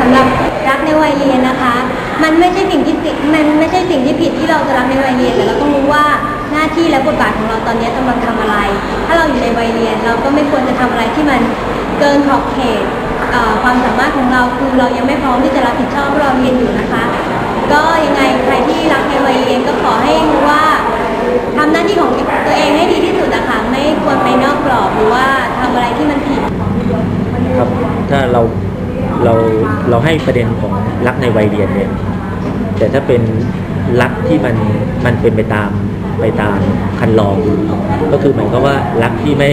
สำหรับรักในวัยเรียนนะคะ มันไม่ใช่สิ่งที่ผิดมันไม่ใช่สิ่งที่ผิดที่เราจะรักในวัยเรียนแต่เราต้องรู้ว่าหน้าที่และบทบาทของเราตอนนี้กำลังทำอะไร ถ้าเราอยู่ในวัยเรียนเราก็ไม่ควรจะทำอะไรที่มันเกินขอบเขตความสามารถของเราคือเรายังไม่พร้อมที่จะรับผิดชอบเราเราเรียนอยู่นะคะ ก็ยังไงใครที่รักในวัยเรียนก็ขอให้รู้ว่าทำหน้าที่ของตัวเองให้ดีที่สุดนะคะไม่ควรไปนอกกรอบหรือว่าทำอะไรที่มันผิด ครับถ้าเราเราเรา ให้ประเด็นของรักในวัยเรียนเนี่ยแต่ถ้าเป็นรักที่มันมันเป็นไปตามไปตามคันลอง ก็คือหมายความว่ารักที่ไม่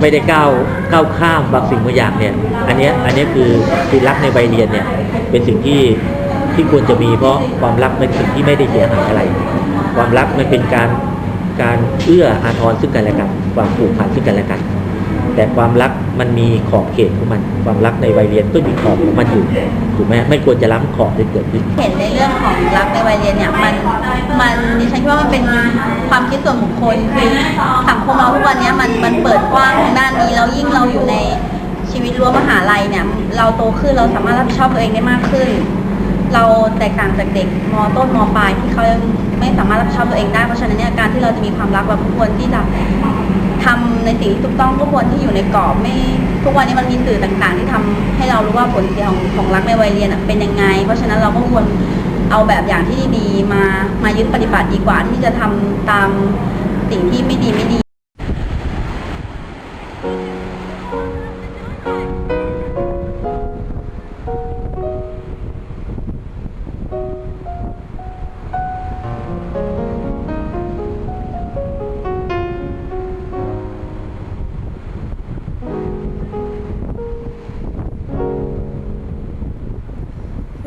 ไม่ได้ก้าวก้าวข้ามบางสิ่งบางอย่างเนี่ย อันเนี้ยอันเนี้ยคือคือรักในวัยเรียนเนี่ยเป็นสิ่งที่ที่ควรจะมีเพราะความรักเป็นสิ่งที่ไม่ได้เสียหายอะไร ความรักมันเป็นการการเอื้ออาทรซึ่งกันและกัน ความผูกพันซึ่งกันและกัน แต่ความรักมันมีขอบเขตของมัน ความรักในวัยเรียนก็มีขอบของมันอยู่ถูกไหมไม่ควรจะล้ำขอบที่เกิดขึ้น เห็นในเรื่องของรักในวัยเรียนเนี่ยมันมันดิฉันคิดว่ามันเป็นความคิดส่วนบุคคลคือสังคมเราทุกวันนี้มันมันเปิดกว้างทางด้านนี้แล้วยิ่งเราอยู่ในชีวิตรั้วมหาลัยเนี่ย เราโตขึ้นเราสามารถรับผิดชอบตัวเองได้มากขึ้น เราแตกต่างจากเด็กมต้นมปลายที่เขายังไม่สามารถรับผิดชอบตัวเองได้เพราะฉะนั้นเนี่ยการที่เราจะมีความรักเราก็ควรที่จะ ในสิ่งที่ถูกต้องก็ควรที่อยู่ในกรอบไม่ ทุกวันนี้มันมีสื่อต่างๆ ที่ทำให้เรารู้ว่าผลเสียของของรักในวัยเรียนเป็นยังไง เพราะฉะนั้นเราก็ควรเอาแบบอย่างที่ดีๆมามายึดปฏิบัติดีกว่าที่จะทำตามสิ่งที่ไม่ดีไม่ดี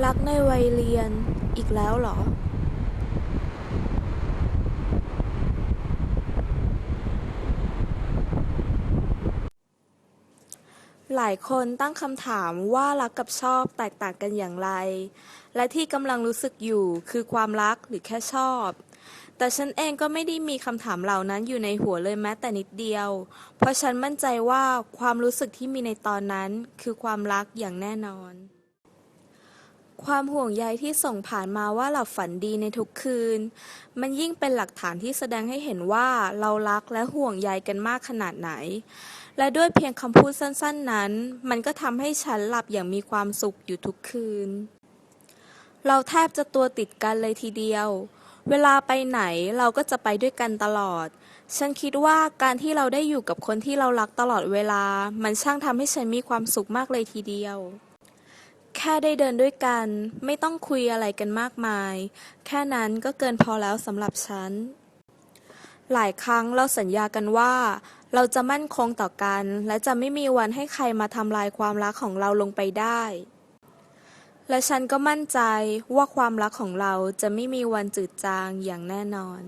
รักในวัยเรียนอีกแล้วเหรอหลายคนตั้งคำถามว่ารักกับชอบแตกต่างกันอย่างไร และที่กำลังรู้สึกอยู่คือความรักหรือแค่ชอบ แต่ฉันเองก็ไม่ได้มีคำถามเหล่านั้นอยู่ในหัวเลยแม้แต่นิดเดียว เพราะฉันมั่นใจว่าความรู้สึกที่มีในตอนนั้นคือความรักอย่างแน่นอน ความห่วงใยที่ส่งผ่านมาว่าหลับฝันดีในทุกคืน มันยิ่งเป็นหลักฐานที่แสดงให้เห็นว่าเรารักและห่วงใยกันมากขนาดไหน และด้วยเพียงคำพูดสั้นๆนั้น มันก็ทำให้ฉันหลับอย่างมีความสุขอยู่ทุกคืน เราแทบจะตัวติดกันเลยทีเดียว เวลาไปไหนเราก็จะไปด้วยกันตลอด ฉันคิดว่าการที่เราได้อยู่กับคนที่เรารักตลอดเวลา มันช่างทำให้ฉันมีความสุขมากเลยทีเดียว แค่ได้เดินด้วยกัน ไม่ต้องคุยอะไรกันมากมาย แค่นั้นก็เกินพอแล้วสำหรับฉัน หลายครั้งเราสัญญากันว่า เราจะมั่นคงต่อกัน และจะไม่มีวันให้ใครมาทำลายความรักของเราลงไปได้ และฉันก็มั่นใจว่าความรักของเราจะไม่มีวันจืดจางอย่างแน่นอน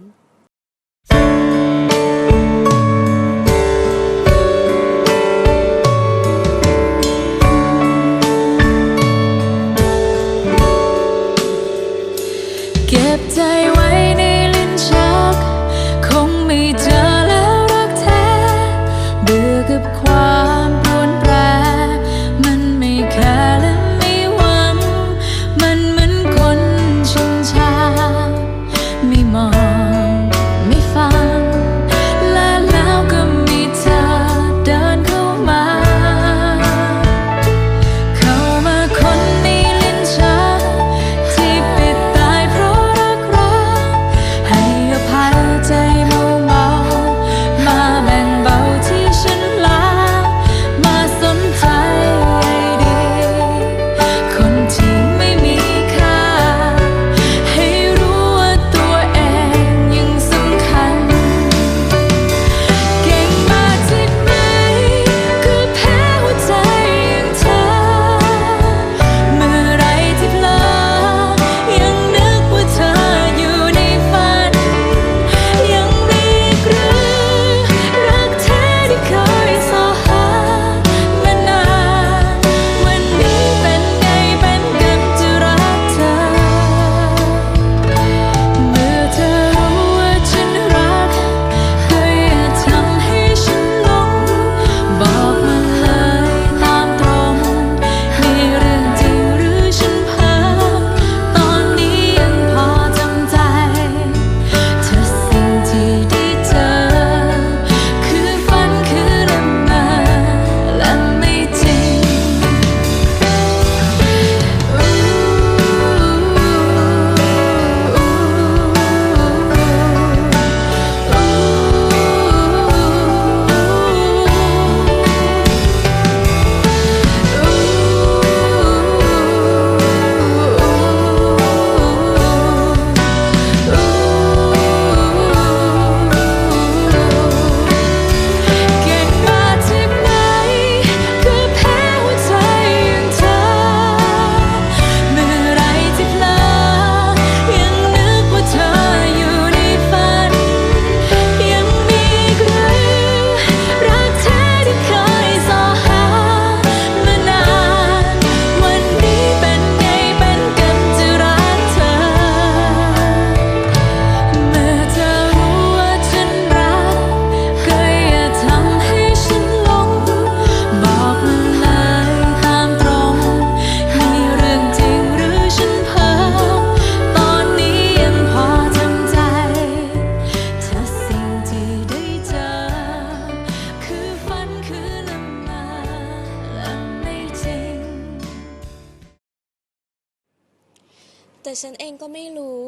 แต่ฉันเองก็ไม่รู้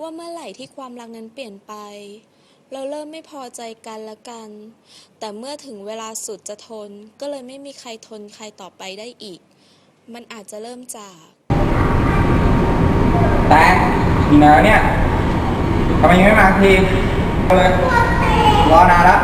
ว่าเมื่อไหร่ที่ความรักนั้นเปลี่ยนไป เราเริ่มไม่พอใจกันละกัน แต่เมื่อถึงเวลาสุดจะทน ก็เลยไม่มีใครทนใครต่อไปได้อีก มันอาจจะเริ่มจาก แต่มีนาเนี่ยทำไมยังไม่มาทีเลยรอนานแล้ว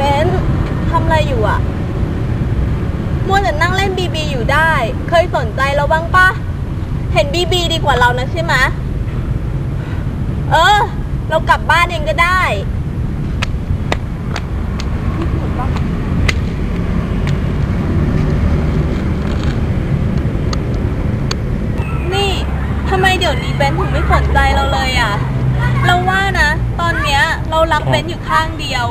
เบนทำอะไรอยู่อะมัวแต่นั่งเล่นบีบีอยู่ได้ เคยสนใจเราบ้างปะเห็นบีบีดีกว่าเรานะใช่ไหมเออ เรากลับบ้านเองก็ได้นี่ทำไมเดี๋ยวนี้เบนถึงไม่สนใจเราเลยอะ เราว่านะ ตอนเนี้ยเรารักเบนอยู่ข้างเดียว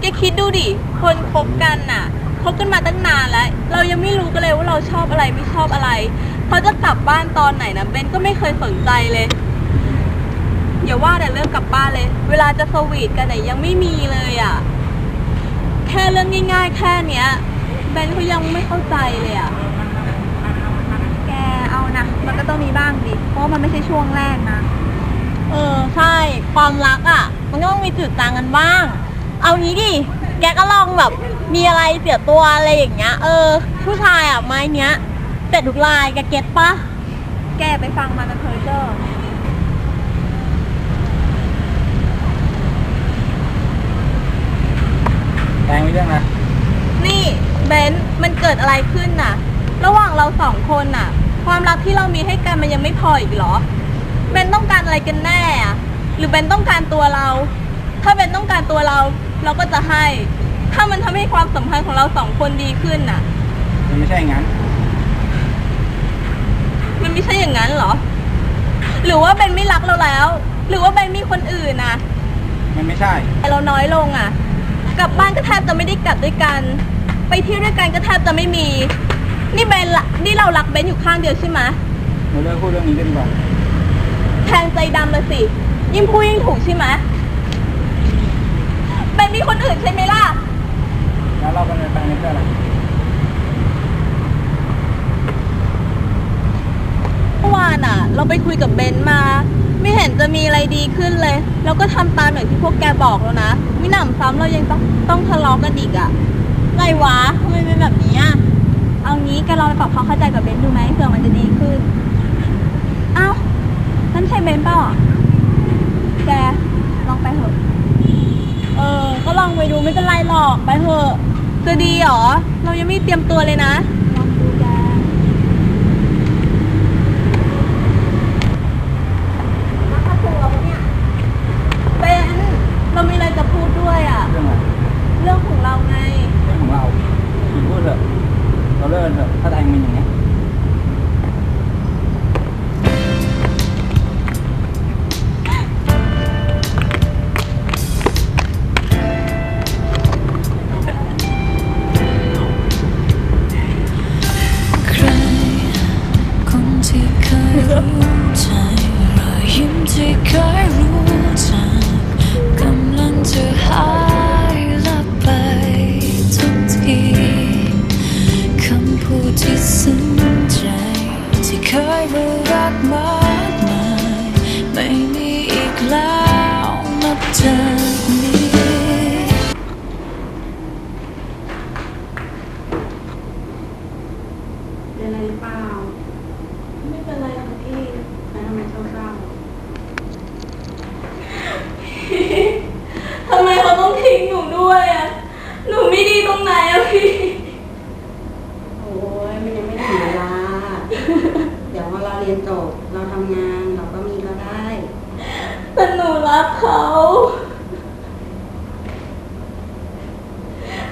แกคิดดูดิ คนคบกันน่ะ คบกันมาตั้งนานแล้ว เรายังไม่รู้กันเลยว่าเราชอบอะไรไม่ชอบอะไร เขาจะกลับบ้านตอนไหนนะเบนก็ไม่เคยสนใจเลยอย่าว่าแต่เรื่องกลับบ้านเลย เวลาจะสวีทกันไหนยยังไม่มีเลยอะ แค่เรื่องง่าย ๆ แค่เนี้ยเบนเขายังไม่เข้าใจเลยอะ แกเอานะมันก็ต้องมีบ้างดิเพราะว่ามันไม่ใช่ช่วงแรกนะ เออใช่ความรักอะ มันก็ต้องมีจุดต่างกันบ้าง เอางี้ดิแกก็ลองแบบมีอะไรเสียตัวอะไรอย่างเงี้ย เออ ผู้ชายอะไม้เนี้ย เสร็จทุกลายแกเก็ตปะแกไปฟังมันเป็นเพอร์เจอร์แตงมีเรื่องนะ นี่เบนซ์มันเกิดอะไรขึ้นน่ะ ระหว่างเราสองคนน่ะ ความรักที่เรามีให้กันมันยังไม่พออีกเหรอเบนต้องการอะไรกันแน่อะหรือเบนต้องการตัวเรา ถ้าเบนต้องการตัวเราเราก็จะให้ ถ้ามันทำให้ความสัมพันธ์ของเราสองคนดีขึ้นน่ะ มันไม่ใช่อย่างนั้นมันไม่ ใช่อย่างนั้นเหรอ หรือว่าเบนไม่รักเราแล้ว หรือว่าเบนมีคนอื่นน่ะมันไม่ใช่ เราน้อยลงอะ กลับบ้านก็แทบจะไม่ได้กลับด้วยกัน ไปเที่ยวด้วยกันก็แทบจะไม่มี นี่เบนละนี่เรารักเบนอยู่ข้างเดียวใช่ไหมเราเลิกพูดเรื่องนี้กันดีกว่าแทงใจดำเลยสิ ยิ่งพูดยิ่งถูกใช่ไหมเบนมีคนอื่นใช่ไหมล่ะ แล้วเรากันไปในเพื่ออะไร เมื่อวานอะ เราไปคุยกับเบนมา ไม่เห็นจะมีอะไรดีขึ้นเลยเราก็ทำตามอย่างที่พวกแกบอกแล้วนะมิหนำซ้ำเรายังต้องต้องทะเลาะกันอีกอะไรวะทำไมเป็นแบบนี้อะเอางี้แกลองไปปรับความเข้าใจกับเบนดูไหมเผื่อมันจะดีขึ้นเอ้านั่นใช่เบนเปล่าอะแกลองไปเถอะเออ ก็ลองไปดูไม่เป็นไรหรอกไปเถอะจะดีหรอ เรายังไม่เตรียมตัวเลยนะ ลองดูแก เป็นเรามีอะไรจะพูดด้วยอะ เรื่องอะไร เรื่องของเราไง เรื่องของเราคุณพูดเถอะ เร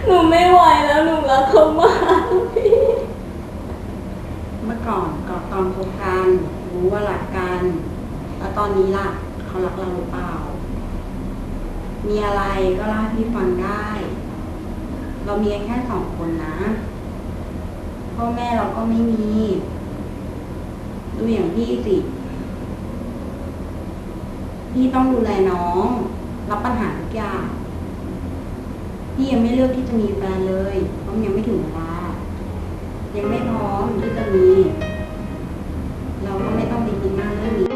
หนูไม่ไหวแล้วหนูรักเขามากพี่เมื่อก่อนก่อนตอนคบกันรู้ว่ารักกัน แล้วตอนนี้ล่ะ เขารักเราหรือเปล่า มีอะไรก็เล่าให้พี่ฟังได้ เรามีกันแค่สองคนนะพ่อแม่เราก็ไม่มี ดูอย่างพี่สิ พี่ต้องดูแลน้อง รับปัญหาทุกอย่าง พี่ยังไม่เลือกที่จะมีแฟนเลยเพราะยังไม่ถึงเวลา ยังไม่พร้อมที่จะมี เราก็ไม่ต้องไปคิดมากเรื่องนี้